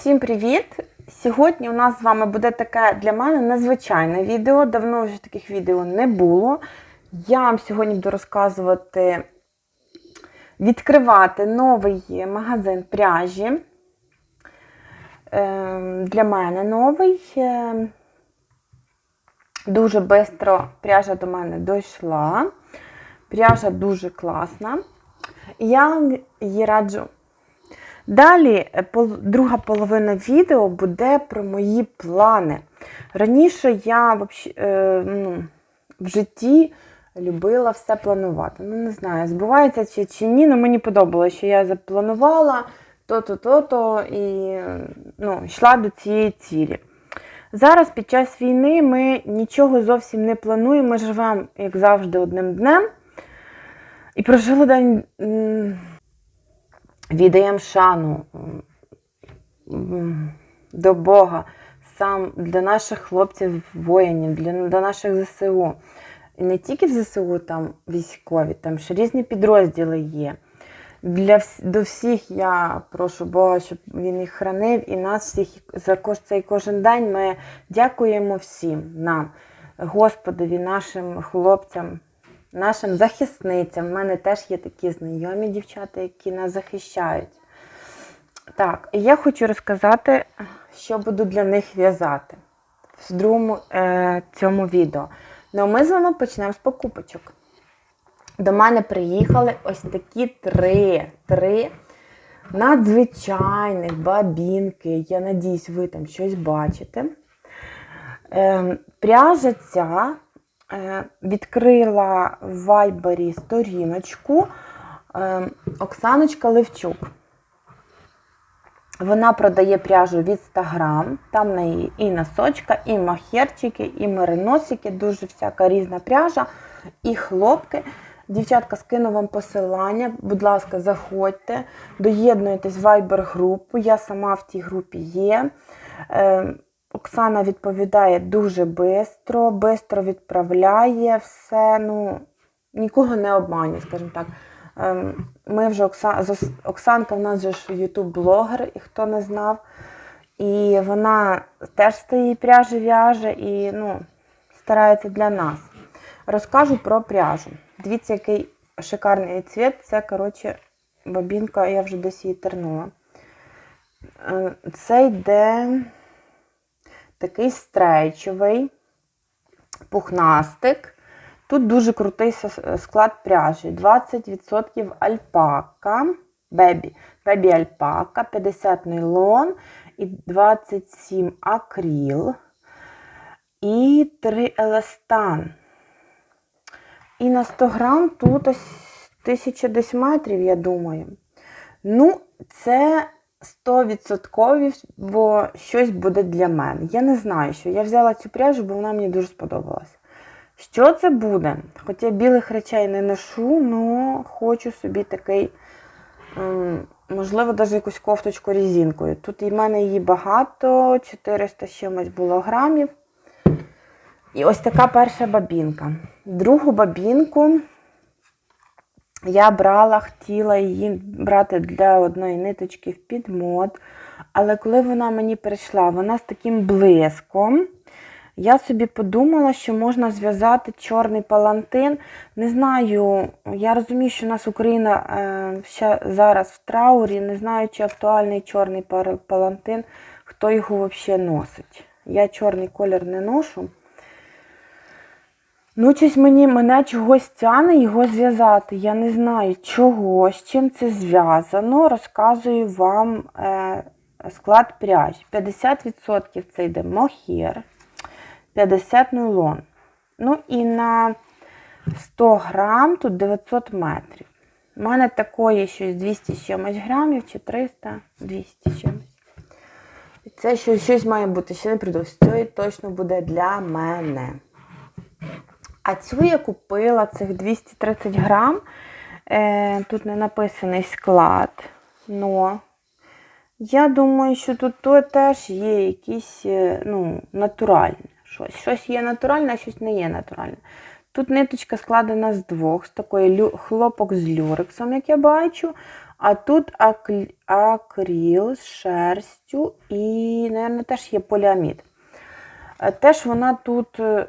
Всім привіт! Сьогодні у нас з вами буде таке для мене незвичайне відео. Давно вже таких відео не було. Я вам сьогодні буду розказувати, відкривати новий магазин пряжі. Ем, Для мене новий. Ем, Дуже швидко пряжа до мене дійшла. Пряжа дуже класна. Я її раджу. Далі е, друга половина відео буде про мої плани. Раніше я е, ну, в житті любила все планувати. Ну, не знаю, збувається чи, чи ні, але мені подобалося, що я запланувала то-то, то-то і ну, йшла до цієї цілі. Зараз під час війни ми нічого зовсім не плануємо, ми живемо, як завжди, одним днем. І прожили день. Віддаємо шану до Бога сам для наших хлопців, воїнів, для, для наших ЗСУ. І не тільки в ЗСУ там військові, там ще різні підрозділи є. Для до всіх я прошу Бога, щоб він їх хранив і нас всіх за цей кожен день ми дякуємо всім нам, Господові, нашим хлопцям, нашим захисницям. У мене теж є такі знайомі дівчата, які нас захищають. Так, і я хочу розказати, що буду для них в'язати в другому е, цьому відео. Ну, ми з вами почнемо з покупочок. До мене приїхали ось такі три, три надзвичайних бабінки. Я надіюсь, ви там щось бачите. Е, пряжа ця відкрила в Вайбері сторіночку е, Оксаночка Левчук. Вона продає пряжу 100 грам. Там в неї і носочка, і махерчики, і мериносики, дуже всяка різна пряжа, і хлопки. Дівчатка, скину вам посилання. Будь ласка, заходьте, доєднуйтесь в Viber групу. Я сама в тій групі є. Оксана відповідає дуже швидко, швидко відправляє все. Ну, нікого не обманює, скажімо так. Ем, Ми вже Окса... Оксанка в нас же ж ютуб-блогер, і хто не знав. І вона теж з тієї пряжі в'яже і ну, старається для нас. Розкажу про пряжу. Дивіться, який шикарний цвіт. Це, коротше, бобінка, я вже десь її тернула. Е, Це йде такий стрейчовий пухнастик. Тут дуже крутий склад пряжі. 20% альпака, бебі, бебі альпака, 50 нейлон і 27 акріл. І 3 еластан. І на 100 грам тут ось 1000 десь метрів, я думаю. Ну, це 100%, бо щось буде для мене. Я не знаю, що я взяла цю пряжу, бо вона мені дуже сподобалась. Що це буде? Хоча білих речей не ношу, але хочу собі такий, ем, можливо, навіть якусь кофточку різинкою. Тут і в мене її багато, 400 чимось було грамів. І ось така перша бабінка. Другу бабінку я брала, хотіла її брати для одної ниточки в підмот. Але коли вона мені прийшла, вона з таким блиском. Я собі подумала, що можна зв'язати чорний палантин. Не знаю, я розумію, що у нас Україна е, ще зараз в траурі. Не знаю, чи актуальний чорний палантин, хто його взагалі носить. Я чорний колір не ношу. Ну, щось мені мене чогось тяне його зв'язати. Я не знаю чого, з чим це зв'язано. Розказую вам е, склад пряжі. 50% це йде мохір, 50 нейлон. Ну і на 100 грам тут 900 метрів. У мене такої щось 200 з чимось грамів чи 300, 200 чимось. І Це щось, щось має бути, ще не придумав. Це точно буде для мене. А цю я купила цих 230 грам. Е, тут не написаний склад. Но я думаю, що тут то теж є якісь е, ну, натуральне. Щось. щось є натуральне, а щось не є натуральне. Тут ниточка складена з двох, з такої хлопок з люрексом, як я бачу. А тут акріл з шерстю і, мабуть, теж є поліамід. Теж вона тут е, е,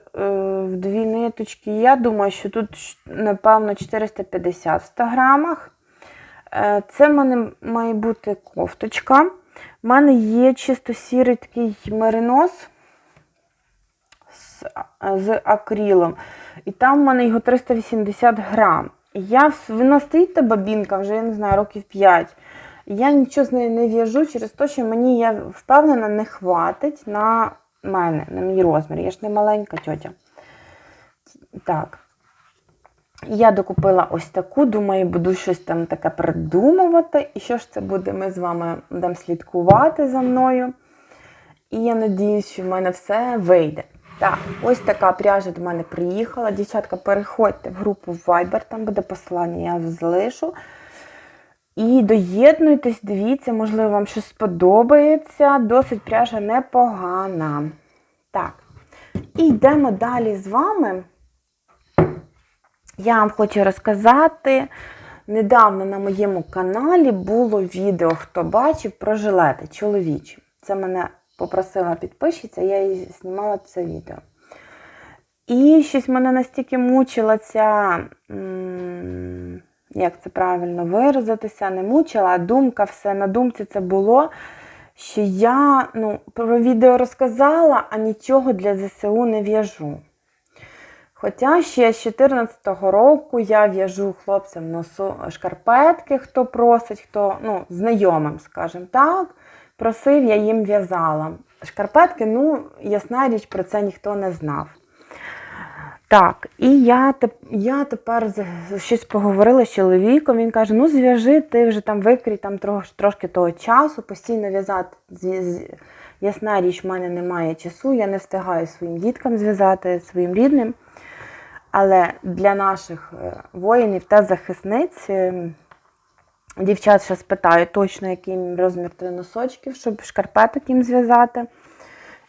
в дві ниточки. Я думаю, що тут, напевно, 450 в 100 грамах. Е, Це в мене має бути кофточка. У мене є чисто сірий такий меринос з, з акрилом. І там в мене його 380 грам. Я, вона стоїть та бабінка вже, я не знаю, років 5. Я нічого з нею не в'яжу через те, що мені, я впевнена, не хватить на мене, на мій розмір. Я ж не маленька тьотя. Так. Я докупила ось таку, думаю, буду щось там таке придумувати. І що ж це буде? Ми з вами будемо слідкувати за мною. І я надіюсь, що в мене все вийде. Так, ось така пряжа до мене приїхала. Дівчатка, переходьте в групу Viber, там буде посилання, я залишу. І доєднуйтесь, дивіться, можливо, вам щось сподобається. Досить пряжа непогана. Так. І йдемо далі з вами. Я вам хочу розказати. Недавно на моєму каналі було відео, хто бачив, про жилети чоловічі. Це мене попросила підписчиця, я їй знімала це відео. І щось мене настільки мучила ця, м, як це правильно виразитися, не мучила, а думка, все на думці це було, що я ну, про відео розказала, а нічого для ЗСУ не в'яжу. Хоча ще з 2014 року я в'яжу хлопцям носу шкарпетки, хто просить, хто ну, знайомим, скажімо так. Просив, я їм в'язала. Шкарпетки, ну, ясна річ, про це ніхто не знав. Так, і я, я тепер щось поговорила з чоловіком. Він каже: ну зв'яжи, ти вже там викрій там трош, трошки того часу, постійно в'язати. Ясна річ, в мене немає часу, я не встигаю своїм діткам зв'язати, своїм рідним. Але для наших е, воїнів та захисниць е, дівчат ще спитаю точно, який розмір три носочків, щоб шкарпеток їм зв'язати.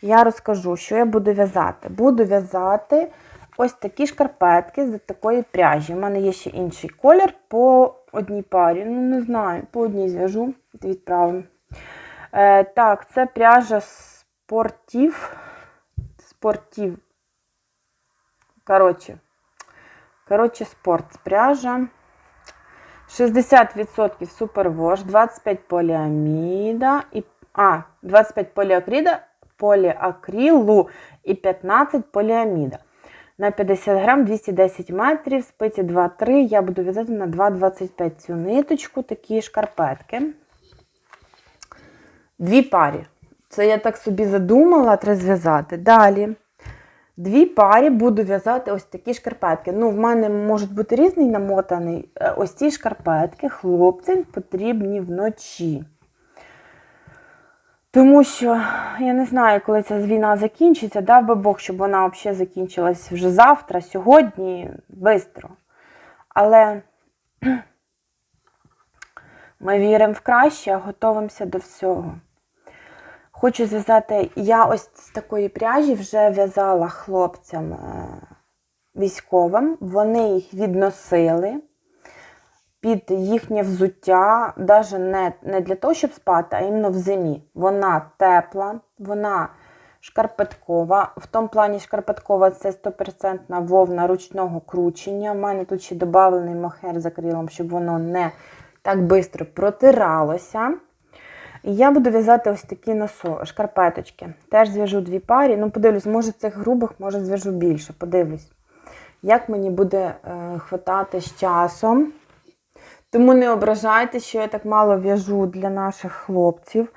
Я розкажу, що я буду в'язати. Буду в'язати ось такі шкарпетки з такої пряжі. У мене є ще інший колір по одній парі. Ну, не знаю, по одній зв'яжу і відправимо. Е, так, це пряжа спортів. Спортів. Коротше, коротше, спорт пряжа. 60% супервош, 25 поліаміда і а, 25 поліакрида, поліакрилу і 15 поліаміда. На 50 грам 210 метрів, спиці 2-3. Я буду в'язати на 2,25 цю ниточку, такі шкарпетки. Дві парі. Це я так собі задумала, треба зв'язати. Далі. Дві парі буду в'язати ось такі шкарпетки. Ну, в мене можуть бути різний намотаний. Е, Ось ці шкарпетки хлопцям потрібні вночі. Тому що я не знаю, коли ця війна закінчиться. Дав би Бог, щоб вона взагалі закінчилась вже завтра, сьогодні, швидко. Але ми віримо в краще, готуємося до всього. Хочу зв'язати, я ось з такої пряжі вже в'язала хлопцям е, військовим. Вони їх відносили під їхнє взуття, навіть не, не для того, щоб спати, а іменно в зимі. Вона тепла, вона шкарпеткова. В тому плані шкарпеткова це 100% вовна ручного кручення. У мене тут ще додавлений мохер з акрилом, щоб воно не так швидко протиралося. І я буду в'язати ось такі носо, шкарпеточки. Теж зв'яжу дві парі. Ну, подивлюсь, може цих грубих, може зв'яжу більше. Подивлюсь, як мені буде е, хватати з часом. Тому не ображайте, що я так мало в'яжу для наших хлопців.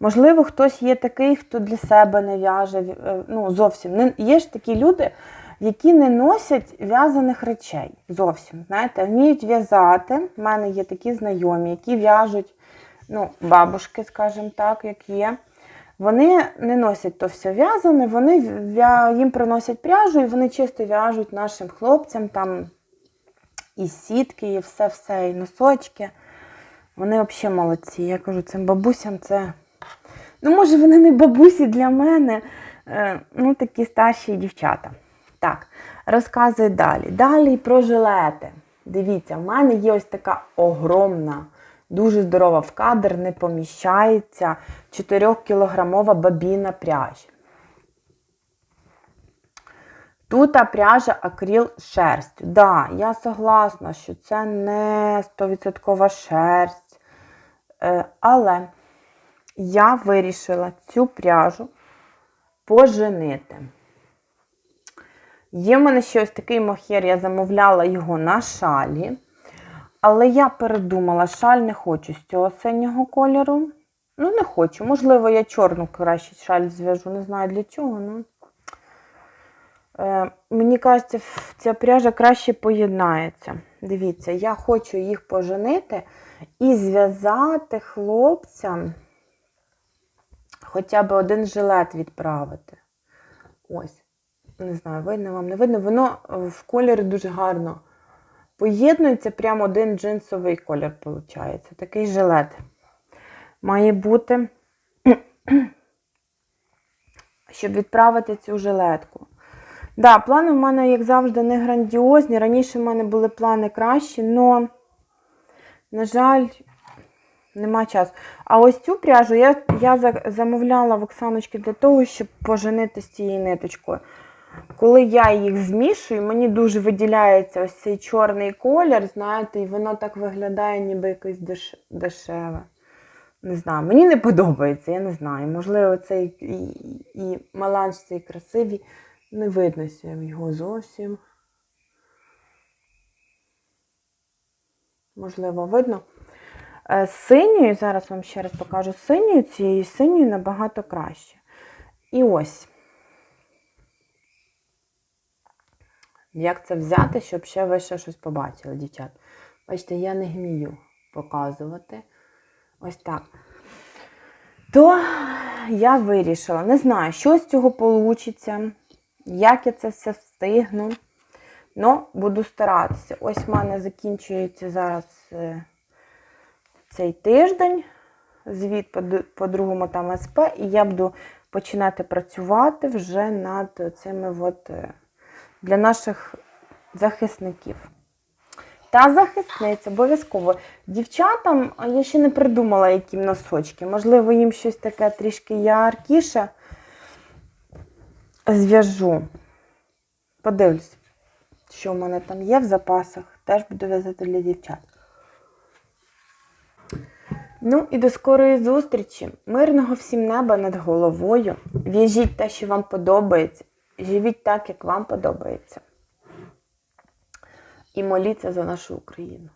Можливо, хтось є такий, хто для себе не в'яже. е, Ну, зовсім. Є ж такі люди, які не носять в'язаних речей. Зовсім. Знаєте, вміють в'язати. У мене є такі знайомі, які в'яжуть ну, бабушки, скажімо так, як є. Вони не носять то все в'язане, вони їм приносять пряжу, і вони чисто в'яжуть нашим хлопцям там і сітки, і все-все, і носочки. Вони взагалі молодці. Я кажу, цим бабусям це. Ну, може, вони не бабусі для мене, е, ну, такі старші дівчата. Так, розказую далі. Далі про жилети. Дивіться, в мене є ось така огромна Дуже здорова в кадр, не поміщається 4-кілограмова бабіна пряжі. Тут пряжа акрил з шерстю. Да, я согласна, що це не 100% шерсть. Е, Але я вирішила цю пряжу поженити. Є в мене ще ось такий мохер, я замовляла його на шалі. Але я передумала, шаль не хочу з цього синього кольору. Ну, не хочу. Можливо, я чорну краще шаль зв'яжу, не знаю для чого. Ну. Е, мені кажеться, ця пряжа краще поєднається. Дивіться, я хочу їх поженити і зв'язати хлопцям хоча б один жилет відправити. Ось. Не знаю, видно вам, не видно. Воно е, в кольорі дуже гарно поєднується, прямо один джинсовий колір виходить. Такий жилет має бути, щоб відправити цю жилетку. Да, плани в мене, як завжди, не грандіозні. Раніше в мене були плани кращі, але, на жаль, нема часу. А ось цю пряжу я, я замовляла в Оксаночки для того, щоб поженити з цією ниточкою. Коли я їх змішую, мені дуже виділяється ось цей чорний колір, знаєте, і воно так виглядає, ніби якось деш... дешеве. Не знаю, мені не подобається, я не знаю. Можливо, цей і, і маланж цей красивий. Не видно його зовсім. Можливо, видно. Е, Синьою, зараз вам ще раз покажу синьою, цією синьою набагато краще. І ось. Як це взяти, щоб ще ви ще щось побачили, дівчат? Бачите, я не вмію показувати. Ось так. То я вирішила, не знаю, що з цього вийде, як я це все встигну. Ну, буду старатися. Ось в мене закінчується зараз е, цей тиждень, звіт по, по другому там СП, і я буду починати працювати вже над цими от, е, для наших захисників. Та захисниць обов'язково. Дівчатам я ще не придумала, які носочки. Можливо, їм щось таке трішки яркіше зв'яжу. Подивлюсь, що в мене там є в запасах. Теж буду в'язати для дівчат. Ну і до скорої зустрічі. Мирного всім неба над головою. В'яжіть те, що вам подобається. Живіть так, як вам подобається. І моліться за нашу Україну.